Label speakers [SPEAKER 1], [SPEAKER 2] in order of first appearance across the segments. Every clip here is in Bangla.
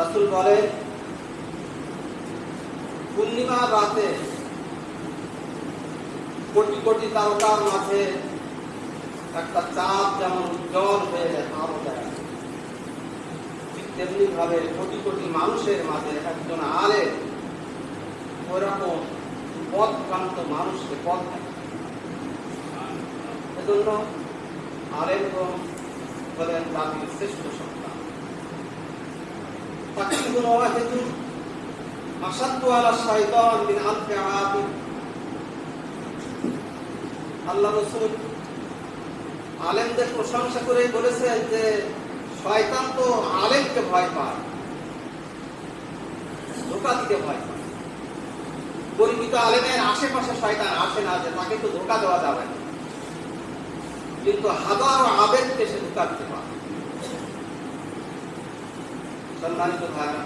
[SPEAKER 1] রাসুল বলে, পূর্ণিমা রাতে কোটি কোটি তারকার মাঝে একটা চাঁদ যেমন উজ্জ্বল হয়ে আলো দেয় তেমনি ভাবে কোটি কোটি মানুষের মাঝে একজন আলে ওরকম পথক্রান্ত মানুষকে পথ। এজন্য আলেমগণ হলেন জাতির শ্রেষ্ঠ সন্তান মিন আলফি আবিদ আল্লাহ রসুল আলেমদের প্রশংসা করে বলেছেন যে শয়তান তো আলেমকে ভয় পায় ধোকা দিতে ভয় পায়। পরিচিত আলেমের আশেপাশে শয়তান আসে না যে তাকে তো ধোকা দেওয়া যাবে কিন্তু হাজার আবেগকে সে ধোকা দিতে পারে। সম্মানিত ভাইরা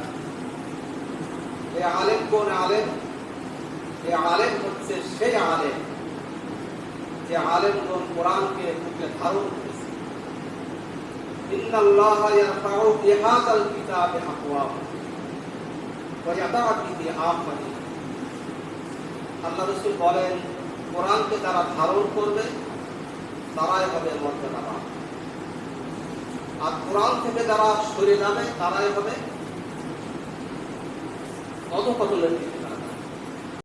[SPEAKER 1] এ আলেম কোন আলেম? এ আলেম হচ্ছে সেই আলেম যে আলেমগণ কোরআনকে বুকে ধারণ করেছে। ইন্নাল্লাহ ইয়ারফাউ বিহাদাল কিতাবে আকওয়াম ওয়া ইয়াদাউ বিহি আল্লাহ রাসূল বলেন, কোরআনকে যারা ধারণ করবে, তারাই হবে মর্যাদাবান। আর কোরআন থেকে যারা সরে যাবে তারাই হবে অধপতলের দিকে